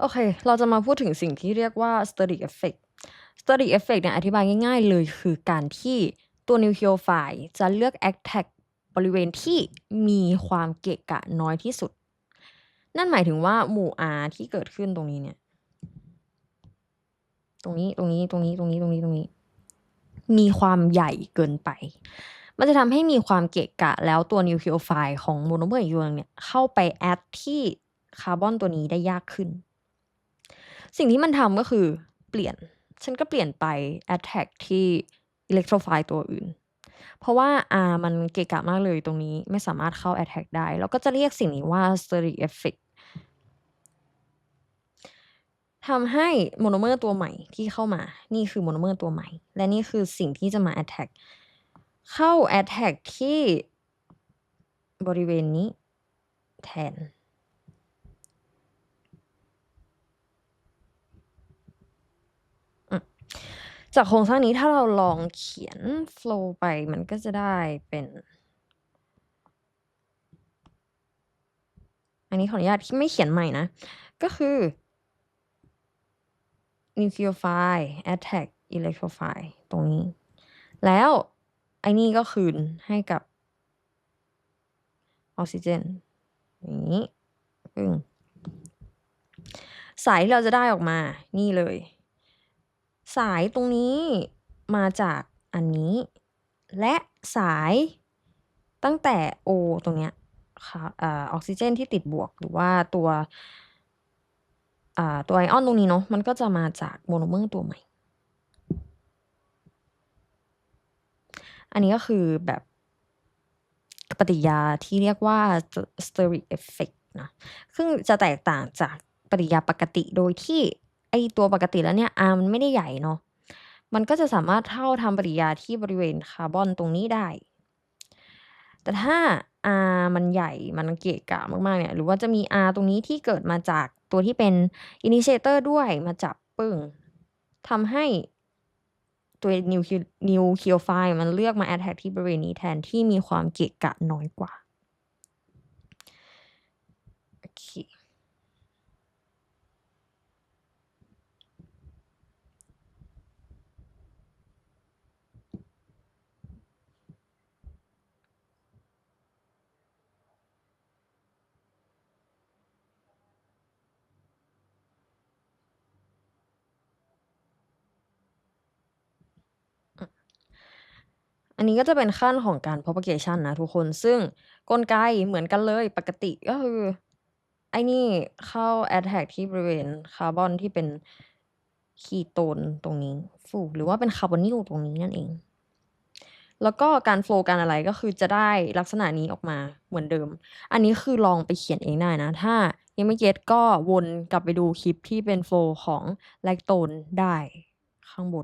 โอเค เราจะมาพูดถึงสิ่งที่เรียกว่า steric effect steric effect เนี่ยอธิบายง่ายๆ เลยคือการที่ตัวนิวเคลียไฟจะเลือก attack บริเวณที่มีความเกะกะน้อยที่สุด นั่นหมายถึงว่าหมู่ R ที่เกิดขึ้นตรงนี้เนี่ย ตรงนี้ตรงนี้ตรงนี้ตรงนี้ตรงนี้ตรงนี้ มีความใหญ่เกินไป มันจะทำให้มีความเกะกะ แล้วตัวนิวเคลียไฟของโมโนเมอร์อีกตัวนึงเนี่ยเข้าไปแอดที่คาร์บอนตัวนี้ได้ยากขึ้น สิ่งที่มันทำก็คือเปลี่ยน ฉันก็เปลี่ยนไป attack ที่อิเล็กโทรไฟล์ตัวอื่น เพราะว่า R มันเกะกะมากเลยตรงนี้ไม่สามารถเข้า attack ได้ แล้วก็จะเรียกสิ่งนี้ว่า steric effect ทำให้โมโนเมอร์ตัวใหม่ที่เข้ามา นี่คือโมโนเมอร์ตัวใหม่ และนี่คือสิ่งที่จะมา attack เข้า attack ที่บริเวณนี้แทน จากโครงสร้างนี้ถ้าเราลองเขียน flow ไปมันก็จะได้เป็น อันนี้ขออนุญาตที่ไม่เขียนใหม่นะ ก็คือ nucleophile attack electrophile ตรงนี้ แล้วไอ้นี่ก็คืนให้กับออกซิเจนอย่างนี้ซึ่งสายที่เราจะได้ออกมา นี่เลย สายตรงนี้มาจากอันนี้ และสายตั้งแต่ O ตรงเนี้ยค่ะออกซิเจนที่ติดบวกหรือว่าตัวตัวไอออนตรงนี้เนาะมันก็จะมาจากโมโนเมอร์ตัวใหม่ อันนี้ก็คือแบบปฏิยาที่เรียกว่า steric effect นะซึ่งจะแตกต่างจากปฏิยาปกติโดยที่ ไอตัวปกติแล้วเนี่ย R มันไม่ได้ใหญ่เนาะมันก็จะสามารถเท่าทำปฏิกิริยาที่บริเวณคาร์บอนตรงนี้ได้ แต่ถ้า R มันใหญ่มันเกะกะมากๆเนี่ยหรือว่าจะมี R ตรงนี้ที่เกิดมาจากตัวที่เป็น initiator ด้วยมาจับปึ้งทำให้ตัวนิวคิวนิวเคลียไฟมันเลือกมา attack ที่บริเวณนี้แทนที่มีความเกะกะน้อยกว่า โอเค อันนี้ก็จะเป็นขั้นของการ propagation นะทุกคน ซึ่งกลไกเหมือนกันเลยปกติก็คือไอ้นี่เข้า attack ที่บริเวณคาร์บอนที่เป็นคีโตนตรงนี้ฟูหรือว่าเป็นคาร์บอนิลตรงนี้นั่นเอง แล้วก็การโฟล์การอะไรก็คือจะได้ลักษณะนี้ออกมาเหมือนเดิม อันนี้คือลองไปเขียนเองได้นะ ถ้ายังไม่เก็ตก็วนกลับไปดูคลิปที่เป็นโฟล์ของแลคโตนได้ข้างบน